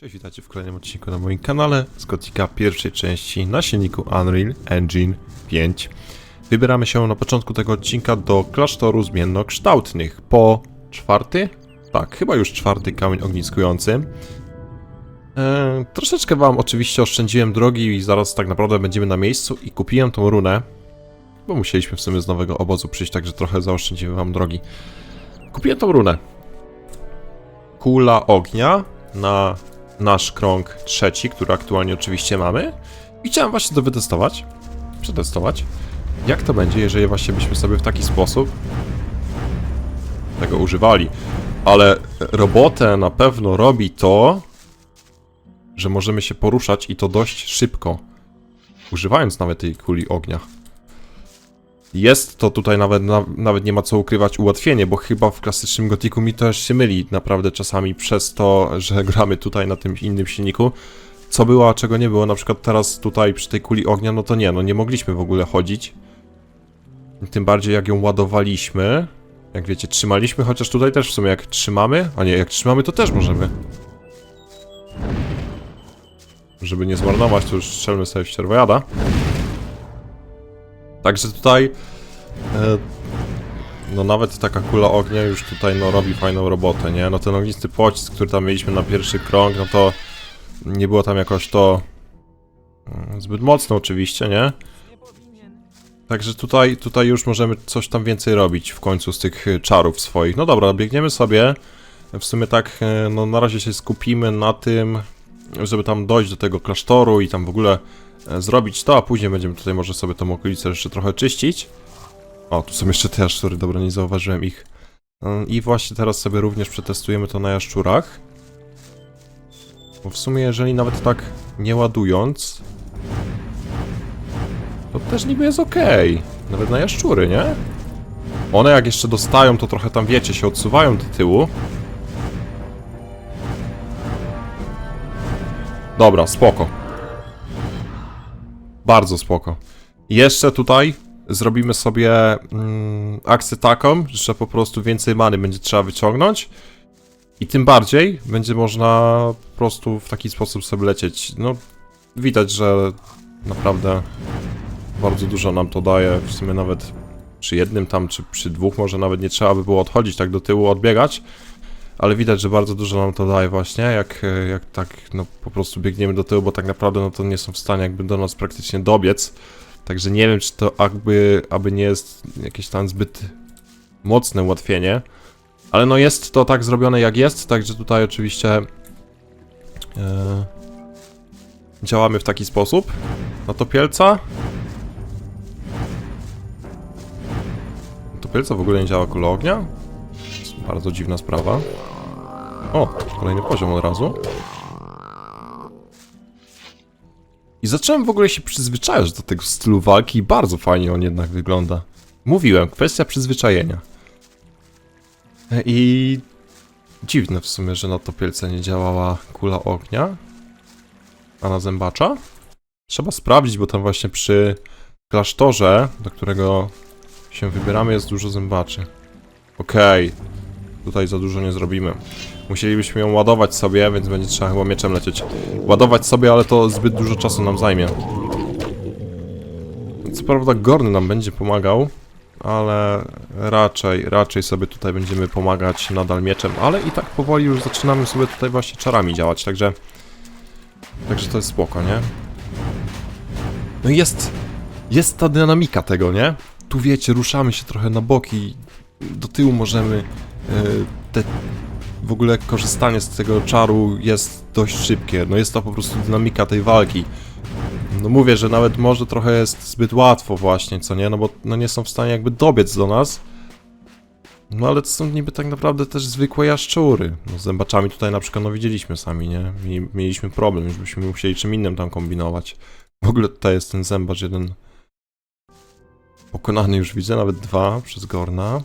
Cześć, witajcie w kolejnym odcinku na moim kanale z Gotika pierwszej części na silniku Unreal Engine 5. Wybieramy się na początku tego odcinka do klasztoru zmiennokształtnych po czwarty? Tak, chyba już czwarty kamień ogniskujący. Eee, troszeczkę wam oczywiście oszczędziłem drogi i zaraz tak naprawdę będziemy na miejscu i kupiłem tą runę, bo musieliśmy w sumie z nowego obozu przyjść, także trochę zaoszczędziłem wam drogi. Kupiłem tą runę. Kula ognia na nasz krąg trzeci, który aktualnie oczywiście mamy. I chciałem właśnie to wytestować, przetestować, jak to będzie, jeżeli właśnie byśmy sobie w taki sposób tego używali. Ale robotę na pewno robi to, że możemy się poruszać i to dość szybko, używając nawet tej kuli ognia. Jest to tutaj nawet, na, nawet nie ma co ukrywać ułatwienie, bo chyba w klasycznym Gotiku mi też się myli naprawdę czasami przez to, że gramy tutaj na tym innym silniku. Co było, a czego nie było, na przykład teraz tutaj przy tej kuli ognia, no to nie, no nie mogliśmy w ogóle chodzić. Tym bardziej jak ją ładowaliśmy, jak wiecie, trzymaliśmy, chociaż tutaj też w sumie jak trzymamy, a nie, jak trzymamy to też możemy. Żeby nie zmarnować, to już strzelmy sobie w ścierwojada. Także tutaj e, no nawet taka kula ognia już tutaj no robi fajną robotę, nie? No ten ognisty pocisk, który tam mieliśmy na pierwszy krąg, no to nie było tam jakoś to mm, zbyt mocno oczywiście, nie? Także tutaj, tutaj już możemy coś tam więcej robić w końcu z tych y, czarów swoich. No dobra, biegniemy sobie. W sumie tak, e, no na razie się skupimy na tym, żeby tam dojść do tego klasztoru i tam w ogóle e, zrobić to, a później będziemy tutaj może sobie tą okolicę jeszcze trochę czyścić. O, tu są jeszcze te jaszczury, dobra, nie zauważyłem ich. Ym, I właśnie teraz sobie również przetestujemy to na jaszczurach. Bo w sumie jeżeli nawet tak nie ładując, to też niby jest ok. Nawet na jaszczury, nie? One jak jeszcze dostają, to trochę tam wiecie, się odsuwają do tyłu. Dobra, spoko. Bardzo spoko. Jeszcze tutaj zrobimy sobie mm, akcję taką, że po prostu więcej many będzie trzeba wyciągnąć. I tym bardziej będzie można po prostu w taki sposób sobie lecieć. No, widać, że naprawdę bardzo dużo nam to daje. W sumie nawet przy jednym tam, czy przy dwóch może nawet nie trzeba by było odchodzić tak do tyłu, odbiegać. Ale widać, że bardzo dużo nam to daje właśnie, jak, jak tak no po prostu biegniemy do tyłu, bo tak naprawdę no to nie są w stanie jakby do nas praktycznie dobiec. Także nie wiem, czy to jakby, aby nie jest jakieś tam zbyt mocne ułatwienie. Ale no jest to tak zrobione jak jest, także tutaj oczywiście e, działamy w taki sposób. Na topielca. Topielca w ogóle nie działa kula ognia? Jest bardzo dziwna sprawa. O, kolejny poziom od razu. I zacząłem w ogóle się przyzwyczajać do tego stylu walki i bardzo fajnie on jednak wygląda. Mówiłem, kwestia przyzwyczajenia. E, I dziwne w sumie, że na topielce nie działała kula ognia, a na zębacza. Trzeba sprawdzić, bo tam właśnie przy klasztorze, do którego się wybieramy, jest dużo zębaczy. Okej, tutaj za dużo nie zrobimy. Musielibyśmy ją ładować sobie, więc będzie trzeba chyba mieczem lecieć. Ładować sobie, ale to zbyt dużo czasu nam zajmie. Co prawda Gorny nam będzie pomagał, ale raczej, raczej sobie tutaj będziemy pomagać nadal mieczem, ale i tak powoli już zaczynamy sobie tutaj właśnie czarami działać, także... Także to jest spoko, nie? No jest... Jest ta dynamika tego, nie? Tu wiecie, ruszamy się trochę na boki, do tyłu możemy... Yy, te w ogóle korzystanie z tego czaru jest dość szybkie. No jest to po prostu dynamika tej walki. No mówię, że nawet może trochę jest zbyt łatwo właśnie, co nie? No bo no nie są w stanie jakby dobiec do nas. No ale to są niby tak naprawdę też zwykłe jaszczury. No z zębaczami tutaj na przykład no widzieliśmy sami, nie? Mieli- Mieliśmy problem, już byśmy musieli czym innym tam kombinować. W ogóle tutaj jest ten zębacz jeden pokonany już widzę, nawet dwa przez Gorna.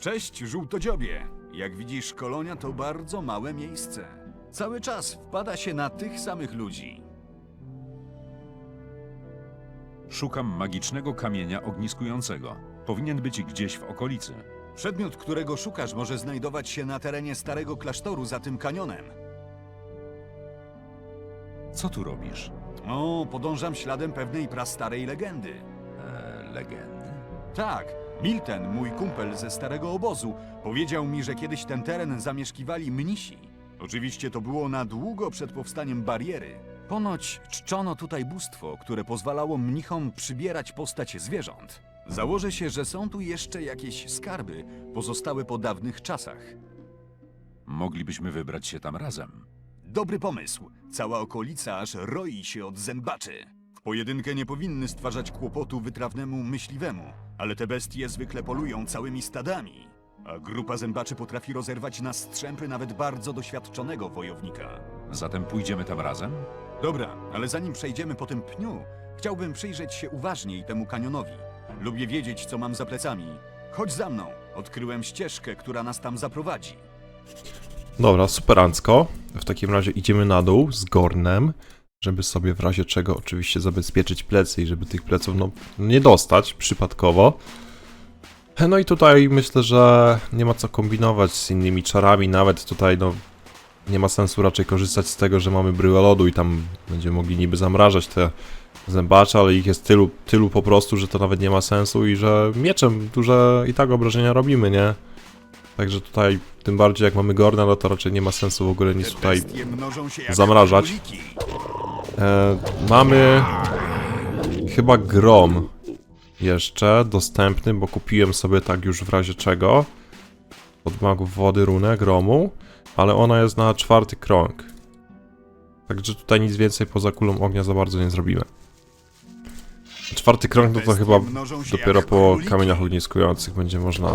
Cześć, żółtodziobie. Jak widzisz, kolonia to bardzo małe miejsce. Cały czas wpada się na tych samych ludzi. Szukam magicznego kamienia ogniskującego. Powinien być gdzieś w okolicy. Przedmiot, którego szukasz, może znajdować się na terenie starego klasztoru za tym kanionem. Co tu robisz? O, podążam śladem pewnej prastarej legendy. E, legendy? Tak, Milten, mój kumpel ze starego obozu, powiedział mi, że kiedyś ten teren zamieszkiwali mnisi. Oczywiście to było na długo przed powstaniem bariery. Ponoć czczono tutaj bóstwo, które pozwalało mnichom przybierać postać zwierząt. Założę się, że są tu jeszcze jakieś skarby pozostałe po dawnych czasach. Moglibyśmy wybrać się tam razem. Dobry pomysł. Cała okolica aż roi się od zębaczy. W pojedynkę nie powinny stwarzać kłopotu wytrawnemu myśliwemu, ale te bestie zwykle polują całymi stadami. A grupa zębaczy potrafi rozerwać na strzępy nawet bardzo doświadczonego wojownika. Zatem pójdziemy tam razem? Dobra, ale zanim przejdziemy po tym pniu, chciałbym przyjrzeć się uważniej temu kanionowi. Lubię wiedzieć, co mam za plecami. Chodź za mną. Odkryłem ścieżkę, która nas tam zaprowadzi. Dobra, superancko. W takim razie idziemy na dół z Gornem, żeby sobie w razie czego oczywiście zabezpieczyć plecy i żeby tych pleców no, nie dostać przypadkowo. No i tutaj myślę, że nie ma co kombinować z innymi czarami, nawet tutaj no nie ma sensu raczej korzystać z tego, że mamy bryłę lodu i tam będziemy mogli niby zamrażać te zębacze, ale ich jest tylu, tylu po prostu, że to nawet nie ma sensu i że mieczem duże i tak obrażenia robimy, nie? Także tutaj, tym bardziej jak mamy Gorna, no to raczej nie ma sensu w ogóle nic tutaj zamrażać. E, mamy chyba grom jeszcze dostępny, bo kupiłem sobie tak już w razie czego. Od magów wody runę gromu, ale ona jest na czwarty krąg. Także tutaj nic więcej poza kulą ognia za bardzo nie zrobimy. Czwarty krąg no to chyba dopiero po kamieniach ogniskujących będzie można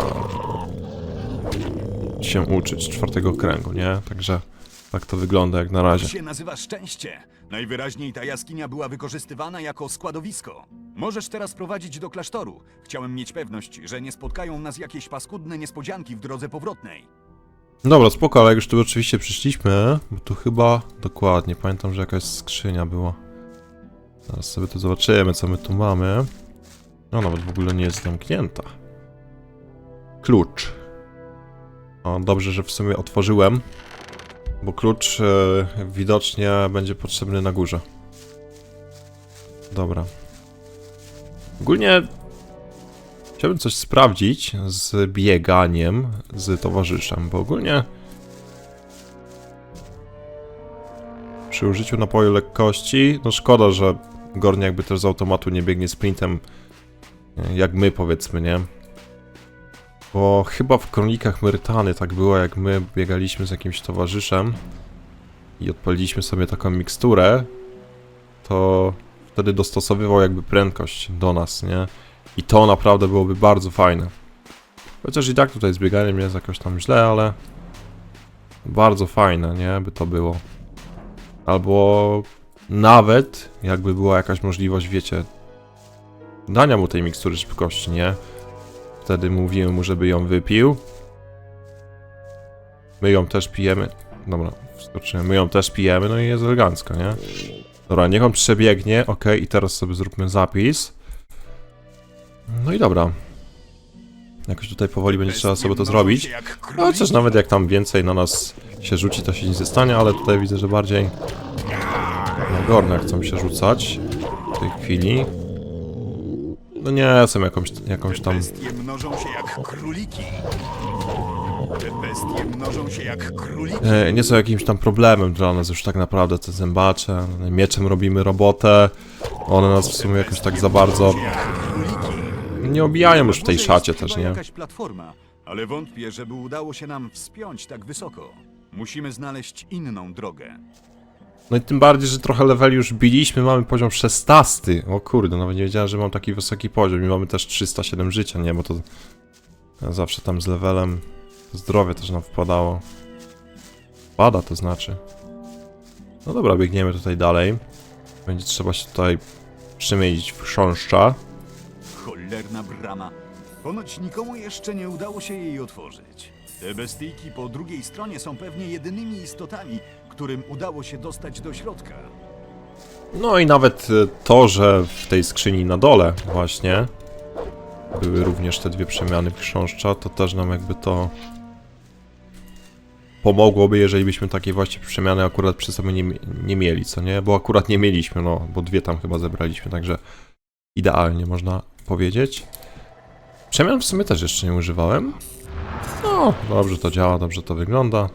się uczyć czwartego kręgu, nie? Także tak to wygląda jak na razie. Się nazywa szczęście. Najwyraźniej ta jaskinia była wykorzystywana jako składowisko. Możesz teraz prowadzić do klasztoru. Chciałem mieć pewność, że nie spotkają nas jakieś paskudne niespodzianki w drodze powrotnej. Dobra, spoko, ale jak już tu oczywiście przyszliśmy, bo tu chyba dokładnie, pamiętam, że jakaś skrzynia była. Zaraz sobie tu zobaczymy, co my tu mamy. No, nawet w ogóle nie jest zamknięta. Klucz. O, dobrze, że w sumie otworzyłem, bo klucz e, widocznie będzie potrzebny na górze. Dobra. Ogólnie Chciałbym coś sprawdzić z bieganiem z towarzyszem, bo ogólnie przy użyciu napoju lekkości, no szkoda, że Gorn jakby też z automatu nie biegnie sprintem jak my powiedzmy, nie? Bo chyba w kronikach Myrtany tak było, jak my biegaliśmy z jakimś towarzyszem i odpaliliśmy sobie taką miksturę, to wtedy dostosowywał jakby prędkość do nas, nie? I to naprawdę byłoby bardzo fajne. Chociaż i tak tutaj z bieganiem jest jakoś tam źle, ale bardzo fajne, nie? By to było. Albo nawet jakby była jakaś możliwość, wiecie, dania mu tej mikstury szybkości, nie? Wtedy mówimy mu, żeby ją wypił. My ją też pijemy. Dobra, wskoczymy. My ją też pijemy, no i jest elegancko, nie? Dobra, niech on przebiegnie, ok, i teraz sobie zróbmy zapis. No i dobra. Jakoś tutaj powoli będzie trzeba sobie to zrobić. No chociaż nawet jak tam więcej na nas się rzuci, to się nic nie stanie, ale tutaj widzę, że bardziej na Gornę chcą się rzucać w tej chwili. No nie, są jakąś, jakąś Te tam... bestie mnożą się jak króliki. Te bestie mnożą się jak króliki. E, nie są jakimś tam problemem dla nas już tak naprawdę te zębacze. Mieczem robimy robotę. One nas w sumie jakoś tak za bardzo nie obijają już w tej szacie też, nie? jakaś platforma, ale wątpię, żeby udało się nam wspiąć tak wysoko. Musimy znaleźć inną drogę. No i tym bardziej, że trochę leveli już biliśmy, mamy poziom 16. O kurde, nawet nie wiedziałem, że mam taki wysoki poziom i mamy też 307 życia, nie? Bo to zawsze tam z levelem zdrowie też nam wpadało. Pada to znaczy. No dobra, biegniemy tutaj dalej. Będzie trzeba się tutaj przemienić w chrząszcza. Cholerna brama. Ponoć nikomu jeszcze nie udało się jej otworzyć. Te bestyjki po drugiej stronie są pewnie jedynymi istotami, którym udało się dostać do środka. No i nawet e, to, że w tej skrzyni na dole właśnie były również te dwie przemiany chrząszcza, to też nam jakby to pomogłoby, jeżeli byśmy takiej właśnie przemiany akurat przy sobie nie, nie mieli, co nie? Bo akurat nie mieliśmy, no, bo dwie tam chyba zebraliśmy, także idealnie można powiedzieć. Przemian w sumie też jeszcze nie używałem. No, dobrze to działa, dobrze to wygląda.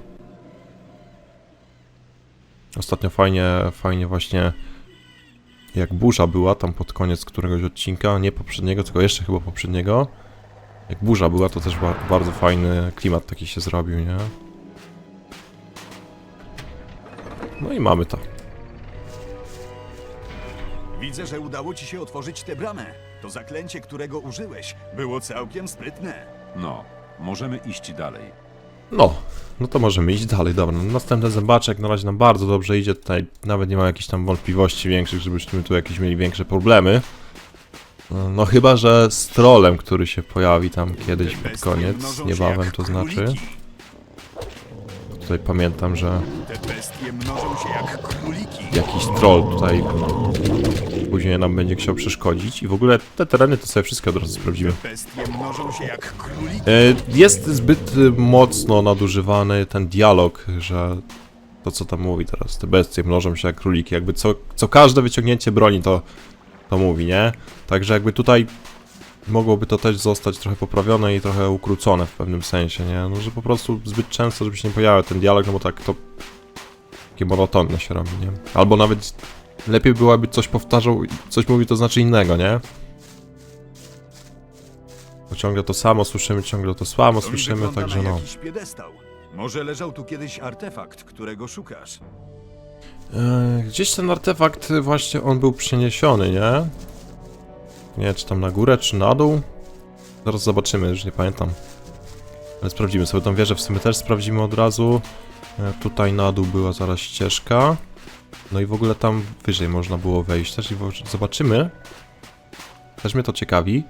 Ostatnio fajnie, fajnie właśnie jak burza była tam pod koniec któregoś odcinka, nie poprzedniego, tylko jeszcze chyba poprzedniego. Jak burza była, to też ba bardzo fajny klimat taki się zrobił, nie? No i mamy to. Widzę, że udało ci się otworzyć tę bramę. To zaklęcie, którego użyłeś, było całkiem sprytne. No, możemy iść dalej. No, no to możemy iść dalej, dobra. No, następny zębaczek na razie nam bardzo dobrze idzie, tutaj nawet nie ma jakichś tam wątpliwości większych, żebyśmy tu jakieś mieli większe problemy. No, chyba, że z trolem, który się pojawi tam kiedyś pod koniec, niebawem to znaczy. Tutaj pamiętam, że jakiś troll tutaj później nam będzie chciał przeszkodzić i w ogóle te tereny to sobie wszystkie od razu sprawdzimy. E, Jest zbyt y, mocno nadużywany ten dialog, że to co tam mówi teraz, te bestie mnożą się jak króliki, jakby co, co każde wyciągnięcie broni to, to mówi, nie? Także jakby tutaj mogłoby to też zostać trochę poprawione i trochę ukrócone w pewnym sensie, nie? No, że po prostu zbyt często, żeby się nie pojawiał ten dialog, no bo tak to takie monotonne się robi, nie? Albo nawet lepiej byłaby coś powtarzał, coś mówi to znaczy innego, nie? Bo ciągle to samo słyszymy, ciągle to samo słyszymy, wygląda także na no. jakiś piedestał. Może leżał tu kiedyś artefakt, którego szukasz. E, Gdzieś ten artefakt właśnie on był przeniesiony, nie? Nie, czy tam na górę, czy na dół? Zaraz zobaczymy, już nie pamiętam. Ale sprawdzimy sobie tą wieżę, w sumie też sprawdzimy od razu. E, Tutaj na dół była zaraz ścieżka. No i w ogóle tam wyżej można było wejść też i zobaczymy. Też mnie to ciekawi.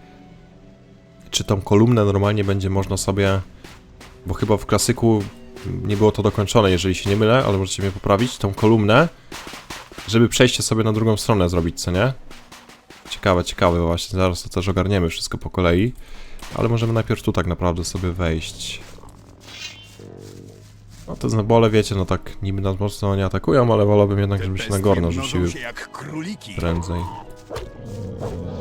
Czy tą kolumnę normalnie będzie można sobie... Bo chyba w klasyku nie było to dokończone, jeżeli się nie mylę, ale możecie mnie poprawić, tą kolumnę, żeby przejście sobie na drugą stronę zrobić, co nie? Ciekawe, ciekawe, właśnie, zaraz to też ogarniemy wszystko po kolei, ale możemy najpierw tu tak naprawdę sobie wejść. No te znobole, wiecie, no tak niby nas mocno nie atakują, ale wolałbym jednak, żeby się na gorno rzuciły prędzej.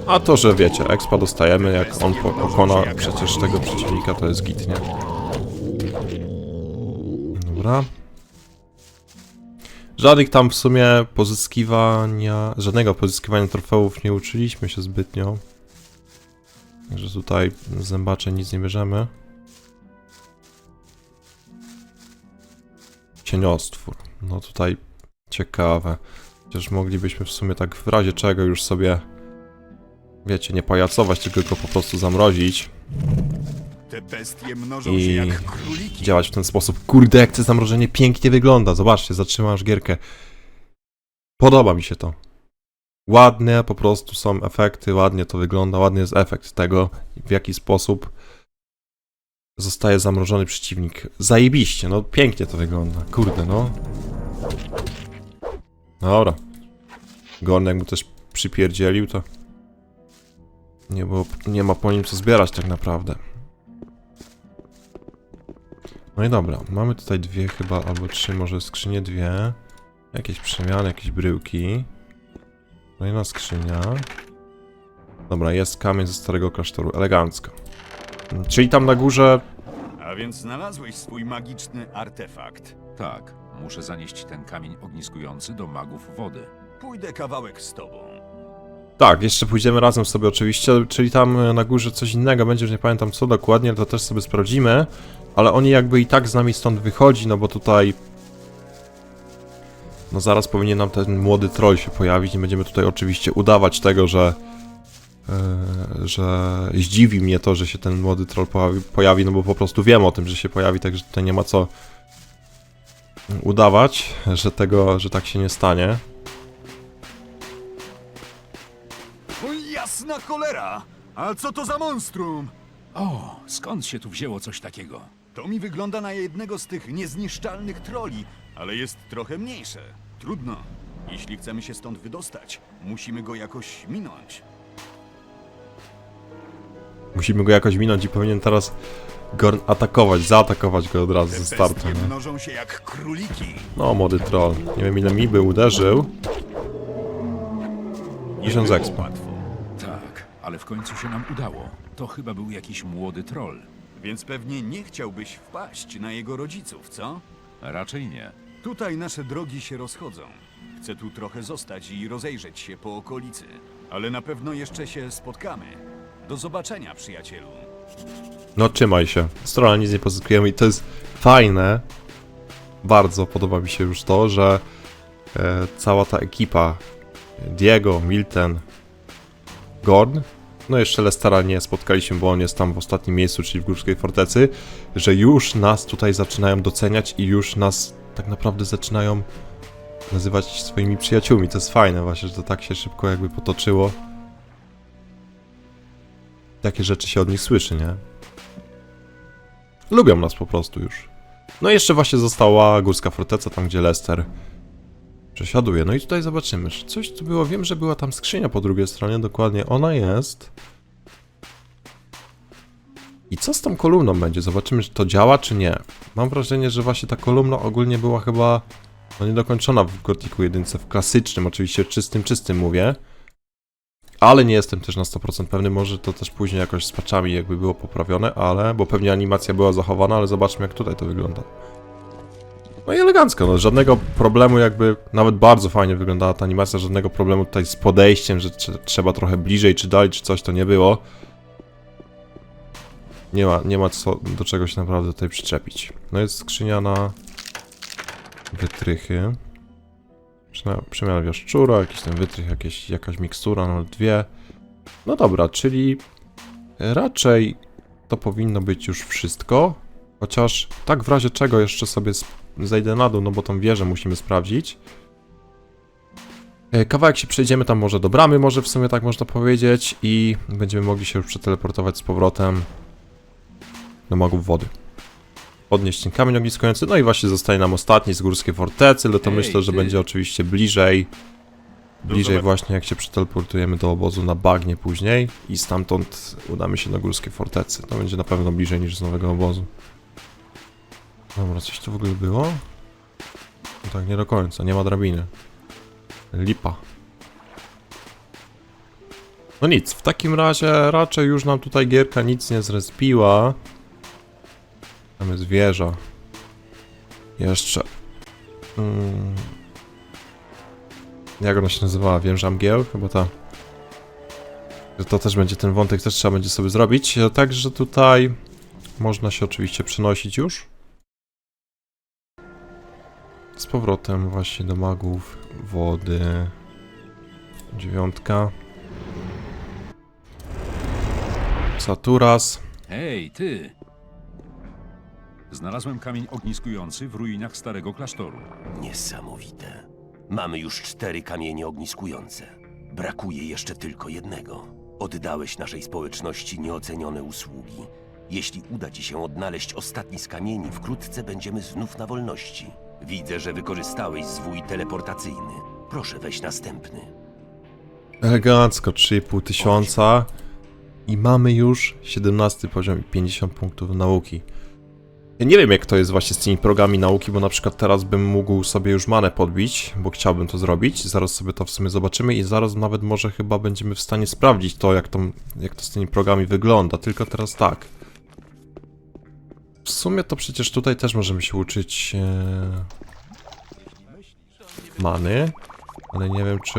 A to, że wiecie, expa dostajemy, jak on po pokona przecież tego przeciwnika, to jest git, nie? Dobra. Żadnych tam w sumie pozyskiwania, żadnego pozyskiwania trofeów nie uczyliśmy się zbytnio. Także tutaj zębacze nic nie bierzemy. Cieniostwór. No tutaj ciekawe. Chociaż moglibyśmy w sumie tak w razie czego już sobie, wiecie, nie pajacować, tylko go po prostu zamrozić. Te bestie mnożą I się jak króliki. Działać w ten sposób. Kurde, jak to zamrożenie pięknie wygląda. Zobaczcie, zatrzymam aż gierkę. Podoba mi się to. Ładne po prostu są efekty, ładnie to wygląda, ładny jest efekt tego, w jaki sposób zostaje zamrożony przeciwnik. Zajebiście, no pięknie to wygląda. Kurde, no. Dobra. Gorn jakby też przypierdzielił, to nie, było, nie ma po nim co zbierać tak naprawdę. No i dobra, mamy tutaj dwie chyba, albo trzy, może skrzynie dwie. Jakieś przemiany, jakieś bryłki. Kolejna skrzynia. Dobra, jest kamień ze starego klasztoru, elegancko. Czyli tam na górze... A więc znalazłeś swój magiczny artefakt. Tak, muszę zanieść ten kamień ogniskujący do magów wody. Pójdę kawałek z tobą. Tak, jeszcze pójdziemy razem sobie oczywiście, czyli tam e, na górze coś innego będzie, już nie pamiętam co dokładnie, ale to też sobie sprawdzimy. Ale oni jakby i tak z nami stąd wychodzi, no bo tutaj... No zaraz powinien nam ten młody troll się pojawić i będziemy tutaj oczywiście udawać tego, że... e, że zdziwi mnie to, że się ten młody troll pojawi, pojawi, no bo po prostu wiem o tym, że się pojawi, także tutaj nie ma co udawać, że tego, że tak się nie stanie. O jasna cholera! A co to za monstrum? O, skąd się tu wzięło coś takiego? To mi wygląda na jednego z tych niezniszczalnych troli, ale jest trochę mniejsze. Trudno. Jeśli chcemy się stąd wydostać, musimy go jakoś minąć. Musimy go jakoś minąć i powinien teraz go atakować, zaatakować go od razu ze startu, Bestie nie? mnożą się jak króliki. No, młody troll. Nie wiem ile mi by uderzył. Nie Tysiąc było expa. łatwo. Tak, ale w końcu się nam udało. To chyba był jakiś młody troll. Więc pewnie nie chciałbyś wpaść na jego rodziców, co? Raczej nie. Tutaj nasze drogi się rozchodzą. Chcę tu trochę zostać i rozejrzeć się po okolicy. Ale na pewno jeszcze się spotkamy. Do zobaczenia, przyjacielu. No trzymaj się. Strona nic nie pozyskujemy i to jest fajne. Bardzo podoba mi się już to, że e, cała ta ekipa Diego, Milton, Gorn, no jeszcze Lestera nie spotkaliśmy, bo on jest tam w ostatnim miejscu, czyli w Górskiej Fortecy, że już nas tutaj zaczynają doceniać i już nas tak naprawdę zaczynają nazywać swoimi przyjaciółmi. To jest fajne właśnie, że to tak się szybko jakby potoczyło. Takie rzeczy się od nich słyszy, nie? Lubią nas po prostu już. No i jeszcze właśnie została Górska Forteca, tam gdzie Lester przesiaduje. No i tutaj zobaczymy, czy coś tu było. Wiem, że była tam skrzynia po drugiej stronie, dokładnie ona jest. I co z tą kolumną będzie? Zobaczymy, czy to działa, czy nie. Mam wrażenie, że właśnie ta kolumna ogólnie była chyba no, niedokończona w Gothicu 1, w klasycznym, oczywiście czystym, czystym mówię. Ale nie jestem też na 100% pewny, może to też później jakoś z patchami jakby było poprawione, ale, bo pewnie animacja była zachowana, ale zobaczmy jak tutaj to wygląda. No i elegancko, no żadnego problemu jakby, nawet bardzo fajnie wyglądała ta animacja, żadnego problemu tutaj z podejściem, że trze- trzeba trochę bliżej czy dalej, czy coś, to nie było. Nie ma, nie ma co, do czego się naprawdę tutaj przyczepić. No jest skrzynia na wytrychy. Przemiana, wiaszczura, jakiś ten wytrych, jakieś, jakaś mikstura, no dwie. No dobra, czyli raczej to powinno być już wszystko. Chociaż tak w razie czego jeszcze sobie zejdę na dół, no bo tą wieżę musimy sprawdzić. E, Kawałek się przejdziemy tam może do bramy, może w sumie tak można powiedzieć i będziemy mogli się już przeteleportować z powrotem do magów wody. Podnieść ten kamień ogniskujący, no i właśnie zostaje nam ostatni z Górskiej Fortecy, ale to Ej, myślę, że ty. będzie oczywiście bliżej. Bliżej właśnie jak się przeteleportujemy do obozu na bagnie później i stamtąd udamy się do Górskiej Fortecy. To będzie na pewno bliżej niż z nowego obozu. Dobra, coś tu w ogóle było? No tak nie do końca, nie ma drabiny. Lipa. No nic, w takim razie raczej już nam tutaj gierka nic nie zrespiła. Tam jest wieża. Jeszcze. Mm. Jak ona się nazywała? Wieża mgieł? Chyba ta. Że To też będzie ten wątek, też trzeba będzie sobie zrobić. Także tutaj można się oczywiście przenosić już. Z powrotem właśnie do magów wody. Dziewiątka. Saturas. Hej, ty! Znalazłem kamień ogniskujący w ruinach starego klasztoru. Niesamowite. Mamy już cztery kamienie ogniskujące. Brakuje jeszcze tylko jednego. Oddałeś naszej społeczności nieocenione usługi. Jeśli uda ci się odnaleźć ostatni z kamieni, wkrótce będziemy znów na wolności. Widzę, że wykorzystałeś zwój teleportacyjny. Proszę weź następny. Elegancko, 3,5 tysiąca. I mamy już 17 poziom i 50 punktów nauki. Ja nie wiem jak to jest właśnie z tymi progami nauki, bo na przykład teraz bym mógł sobie już manę podbić, bo chciałbym to zrobić. Zaraz sobie to w sumie zobaczymy i zaraz nawet może chyba będziemy w stanie sprawdzić to, jak to, jak to z tymi progami wygląda. Tylko teraz tak. W sumie to przecież tutaj też możemy się uczyć e... many, ale nie wiem czy...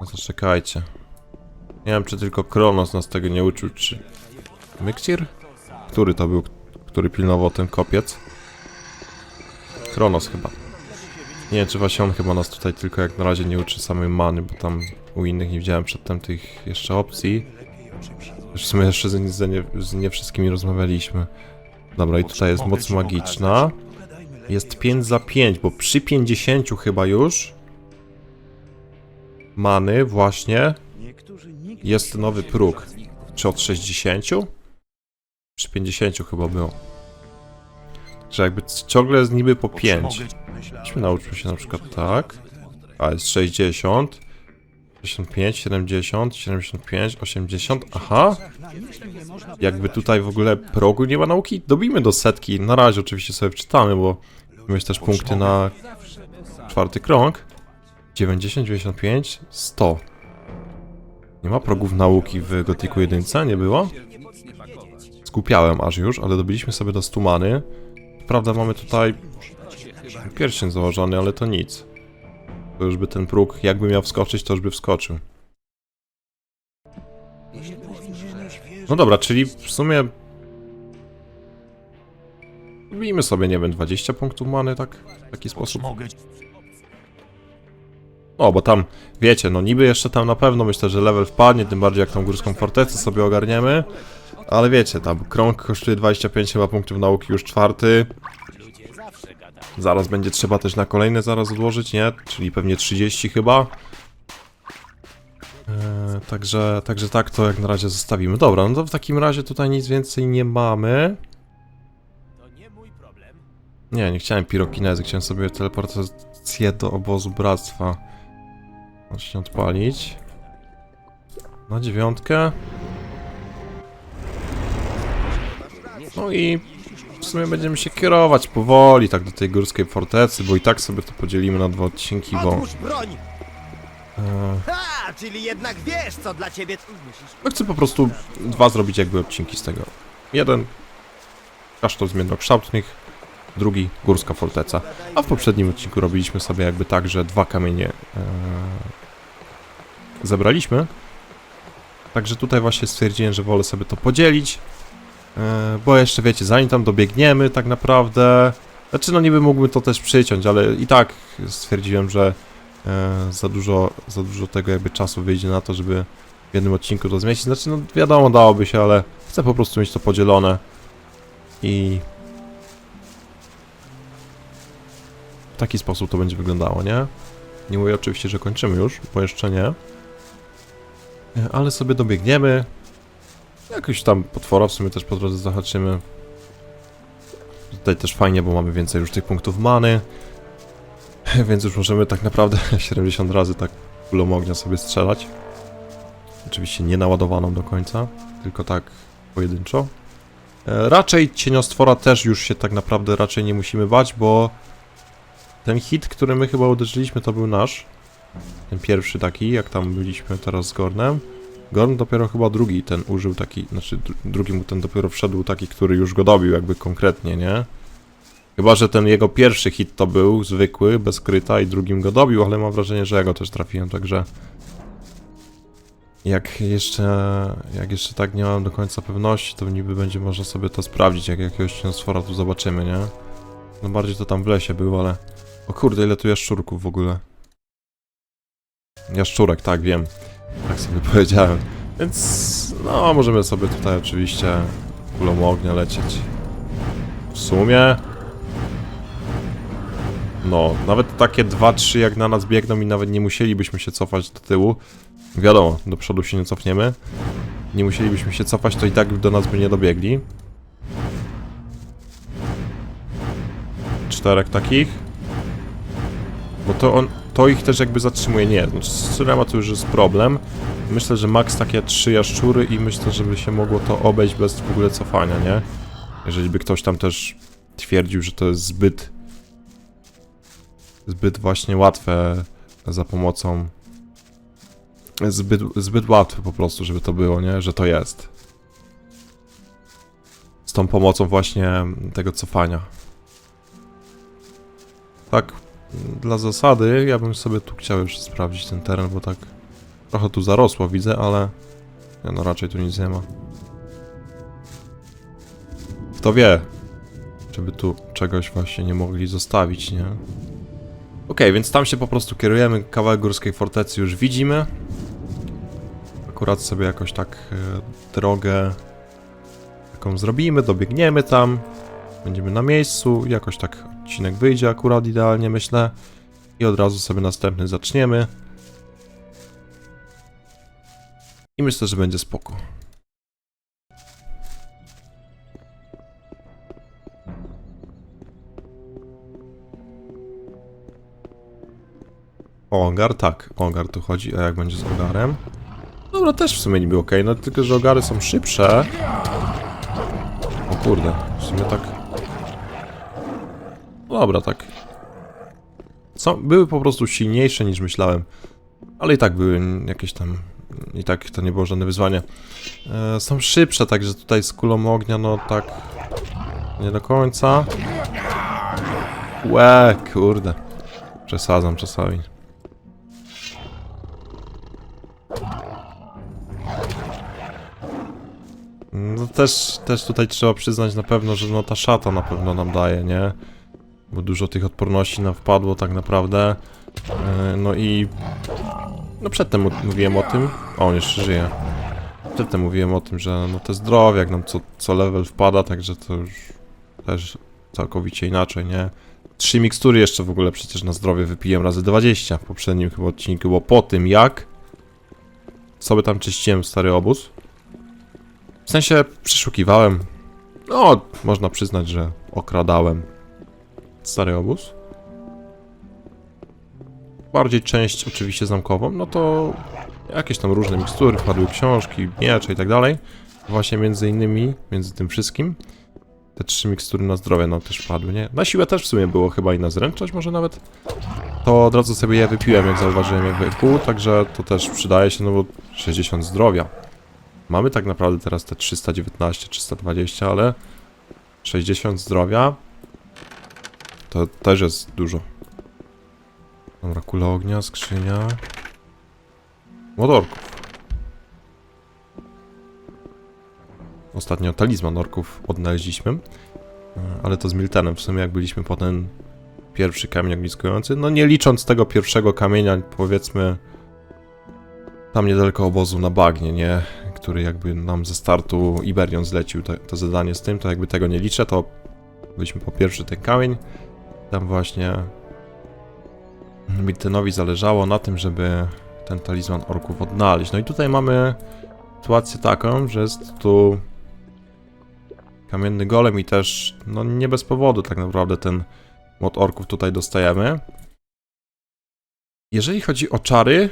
No to czekajcie. Nie wiem, czy tylko Kronos nas tego nie uczył, czy... Myksir? Który to był, który pilnował ten kopiec? Kronos chyba. Nie wiem, czy właśnie on chyba nas tutaj tylko jak na razie nie uczy samej many, bo tam u innych nie widziałem przedtem tych jeszcze opcji. W sumie jeszcze z, z, nie, z nie wszystkimi rozmawialiśmy. Dobra, i tutaj jest moc magiczna. Jest 5 za 5, bo przy 50 chyba już many właśnie jest nowy próg. Czy od 60? Przy 50 chyba było. Że jakby ciągle jest niby po 5. Weźmy nauczmy się na przykład tak. A jest 60. 75, 70, 75, 80. Aha. Jakby tutaj w ogóle progu nie ma nauki, dobijmy do setki. Na razie oczywiście sobie wczytamy, bo mamy też punkty na czwarty krąg. 90, 95, 100. Nie ma progów nauki w Gotiku 1, nie było? Skupiałem aż już, ale dobiliśmy sobie do stumany. Prawda, mamy tutaj pierścień założony, ale to nic. To już by ten próg, jakby miał wskoczyć, to już by wskoczył. No dobra, czyli w sumie... Bijmy sobie, nie wiem, 20 punktów many, tak? W taki sposób. O, bo tam, wiecie, no niby jeszcze tam na pewno myślę, że level wpadnie, tym bardziej jak tą górską fortecę sobie ogarniemy. Ale wiecie, tam krąg kosztuje 25 chyba punktów nauki, już czwarty. Zaraz będzie trzeba też na kolejne zaraz odłożyć, nie? Czyli pewnie 30 chyba. Eee, także, także tak to jak na razie zostawimy. Dobra, no to w takim razie tutaj nic więcej nie mamy. Nie, nie chciałem pirokinezy, chciałem sobie teleportację do obozu bractwa. Właśnie odpalić. Na dziewiątkę. No i w sumie będziemy się kierować powoli tak do tej górskiej fortecy, bo i tak sobie to podzielimy na dwa odcinki, bo... Broń! E, Ha, czyli jednak wiesz, co dla ciebie... no chcę po prostu dwa zrobić jakby odcinki z tego. Jeden kasztan zmiennokształtnych, drugi górska forteca. A w poprzednim odcinku robiliśmy sobie jakby tak, że dwa kamienie e, zebraliśmy. Także tutaj właśnie stwierdziłem, że wolę sobie to podzielić. E, bo jeszcze wiecie, zanim tam dobiegniemy tak naprawdę... Znaczy no niby mógłbym to też przyciąć, ale i tak stwierdziłem, że e, za dużo, za dużo tego jakby czasu wyjdzie na to, żeby w jednym odcinku to zmieścić. Znaczy no wiadomo dałoby się, ale chcę po prostu mieć to podzielone. I w taki sposób to będzie wyglądało, nie? Nie mówię oczywiście, że kończymy już, bo jeszcze nie. E, Ale sobie dobiegniemy. Jakoś tam potwora w sumie też po drodze zahaczymy. Tutaj też fajnie, bo mamy więcej już tych punktów many. Więc już możemy tak naprawdę 70 razy tak kulą ognia sobie strzelać. Oczywiście nie naładowaną do końca, tylko tak pojedynczo. E, Raczej cieniostwora też już się tak naprawdę raczej nie musimy bać, bo ten hit, który my chyba uderzyliśmy, to był nasz. Ten pierwszy taki, jak tam byliśmy teraz z Gornem. Gorn dopiero chyba drugi ten użył taki, znaczy dru- drugi mu ten dopiero wszedł taki, który już go dobił jakby konkretnie, nie? Chyba, że ten jego pierwszy hit to był zwykły, bez kryta i drugim go dobił, ale mam wrażenie, że ja go też trafiłem, także... Jak jeszcze, jak jeszcze tak nie mam do końca pewności, to niby będzie można sobie to sprawdzić, jak jakiegoś cieniostwora tu zobaczymy, nie? No bardziej to tam w lesie był, ale... O kurde, ile tu jaszczurków w ogóle. Jaszczurek, tak, wiem. Tak sobie powiedziałem. Więc, no, możemy sobie tutaj oczywiście kulą ognia lecieć. W sumie... No, nawet takie 2-3 jak na nas biegną i nawet nie musielibyśmy się cofać do tyłu. Wiadomo, do przodu się nie cofniemy. Nie musielibyśmy się cofać, to i tak do nas by nie dobiegli. Czterech takich. Bo to on, to ich też jakby zatrzymuje. Nie, znaczy z Surema to już jest problem. Myślę, że max takie trzy jaszczury i myślę, żeby się mogło to obejść bez w ogóle cofania, nie? Jeżeli by ktoś tam też twierdził, że to jest zbyt zbyt właśnie łatwe za pomocą zbyt, zbyt łatwe po prostu, żeby to było, nie? Że to jest. Z tą pomocą właśnie tego cofania. Tak, dla zasady, ja bym sobie tu chciał jeszcze sprawdzić ten teren, bo tak trochę tu zarosło widzę, ale nie, no raczej tu nic nie ma. Kto wie, żeby tu czegoś właśnie nie mogli zostawić, nie? Okej, więc tam się po prostu kierujemy, kawałek górskiej fortecy już widzimy. Akurat sobie jakoś tak e, drogę taką zrobimy, dobiegniemy tam, będziemy na miejscu, jakoś tak odcinek wyjdzie akurat idealnie myślę i od razu sobie następny zaczniemy. I myślę, że będzie spoko. Ogar, tak. Ogar tu chodzi, a jak będzie z ogarem? Dobra, też w sumie niby okej, no tylko, że ogary są szybsze. O kurde, w sumie tak... Dobra, tak. Są, były po prostu silniejsze niż myślałem. Ale i tak były jakieś tam... I tak to nie było żadne wyzwanie. E, są szybsze, także tutaj z kulą ognia, no tak... Nie do końca. Łe, kurde. Przesadzam czasami. No też, też tutaj trzeba przyznać na pewno, że no ta szata na pewno nam daje, nie? Bo dużo tych odporności nam wpadło tak naprawdę. E, No i... No przedtem mówiłem o tym... O, on jeszcze żyje. Przedtem mówiłem o tym, że no te zdrowie, jak nam co, co level wpada, także to już też całkowicie inaczej, nie? Trzy mikstury jeszcze w ogóle przecież na zdrowie wypiłem razy 20 w poprzednim chyba odcinku, bo po tym jak sobie tam czyściłem stary obóz, w sensie przeszukiwałem, no można przyznać, że okradałem stary obóz. Bardziej część oczywiście zamkową, no to jakieś tam różne mikstury, wpadły książki, miecze i tak dalej. Właśnie między innymi, między tym wszystkim, te trzy mikstury na zdrowie no też padły, nie? Na siłę też w sumie było chyba i na zręczność może nawet. To od razu sobie je wypiłem, jak zauważyłem, jak wykuł, także to też przydaje się, no bo 60 zdrowia. Mamy tak naprawdę teraz te 319, 320, ale 60 zdrowia to też jest dużo. Dobra, kula ognia, skrzynia. Młodorków. Ostatnio talizman orków odnaleźliśmy. e, Ale to z Miltenem w sumie, jak byliśmy po ten pierwszy kamień ogniskujący. No nie licząc tego pierwszego kamienia, powiedzmy tam niedaleko obozu na bagnie, nie? Który jakby nam ze startu Iberion zlecił to, to zadanie z tym, to jakby tego nie liczę, to byliśmy po pierwszy ten kamień. Tam właśnie Miltenowi zależało na tym, żeby ten talizman orków odnaleźć. No i tutaj mamy sytuację taką, że jest tu kamienny golem i też, no nie bez powodu tak naprawdę ten mod orków tutaj dostajemy. Jeżeli chodzi o czary,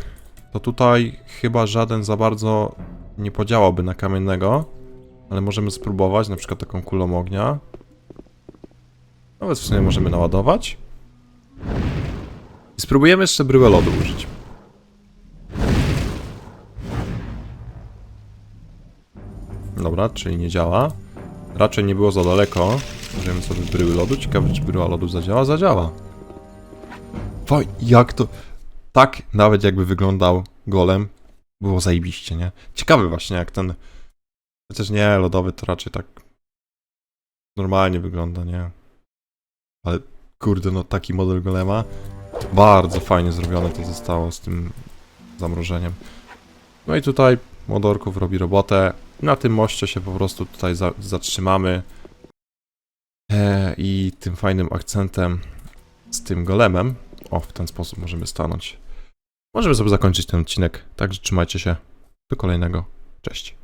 to tutaj chyba żaden za bardzo nie podziałałby na kamiennego, ale możemy spróbować, na przykład taką kulą ognia. Nawet w sumie możemy naładować. I spróbujemy jeszcze bryłę lodu użyć. Dobra, czyli nie działa. Raczej nie było za daleko. Możemy sobie bryły lodu. Ciekawe, czy bryła lodu zadziała? Zadziała. Faj, jak to... Tak, nawet jakby wyglądał golem, było zajebiście, nie? Ciekawy właśnie, jak ten... Chociaż nie, lodowy to raczej tak... Normalnie wygląda, nie? Ale kurde, no taki model golema. Bardzo fajnie zrobione to zostało z tym zamrożeniem. No i tutaj Modorków robi robotę. Na tym moście się po prostu tutaj za zatrzymamy. E, I tym fajnym akcentem z tym golemem. O, w ten sposób możemy stanąć. Możemy sobie zakończyć ten odcinek. Także trzymajcie się. Do kolejnego. Cześć.